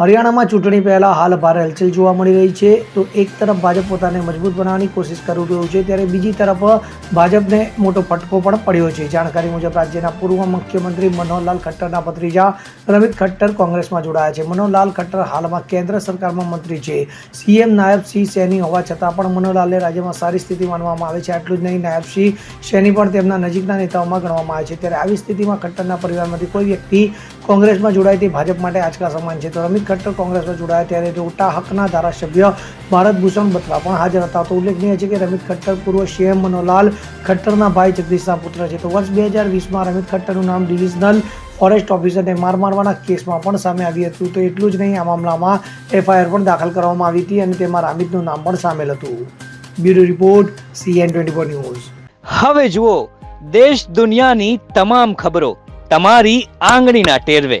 હરિયાણામાં ચૂંટણી પહેલાં હાલ ભારે હલચલ જોવા મળી રહી છે. તો એક તરફ ભાજપ પોતાને મજબૂત બનાવવાની કોશિશ કરી રહ્યું છે, ત્યારે બીજી તરફ ભાજપને મોટો ફટકો પણ પડ્યો છે. જાણકારી મુજબ રાજ્યના પૂર્વ મુખ્યમંત્રી મનોહરલાલ ખટ્ટરના ભત્રીજા રમિત ખટ્ટર કોંગ્રેસમાં જોડાયા છે. મનોહરલાલ ખટ્ટર હાલમાં કેન્દ્ર સરકારમાં મંત્રી છે. સીએમ નાયબ સિંહ સૈની હોવા છતાં પણ મનોહરલાલને રાજ્યમાં સારી સ્થિતિ માનવામાં આવે છે. આટલું જ નહીં, નાયબ સિંહ સૈની પણ તેમના નજીકના નેતાઓમાં ગણવામાં આવે છે. ત્યારે આવી સ્થિતિમાં ખટ્ટરના પરિવારમાંથી કોઈ વ્યક્તિ કોંગ્રેસમાં જોડાય તે ભાજપ માટે આજકાલ સમાન છે. તો રમિત ખટ્ટર કોંગ્રેસમાં જોડાયા ત્યારે રોટા હકના ધારાસભ્ય ભારત ભૂષણ બત્રા પણ હાજર હતા. તો ઉલ્લેખનીય છે કે રમિત ખટ્ટર પૂર્વ સીએમ મનોલાલ ખટ્ટરના ભાઈ જગદીશના પુત્ર છે. તો વર્ષ બે હજાર વીસમાં રમિત ખટ્ટરનું નામ ડિવિઝનલ ફોરેસ્ટ ઓફિસરને માર મારવાના કેસમાં પણ સામે આવ્યું હતું. તો એટલું જ નહીં, આ મામલામાં એફઆઈઆર પણ દાખલ કરવામાં આવી હતી અને તેમાં રામિતનું નામ પણ સામેલ હતું. Bureau report, CN twenty four news. હવે જુઓ, દેશ દુનિયાની તમામ ખબરો તમારી આંગળીના ટેરવે.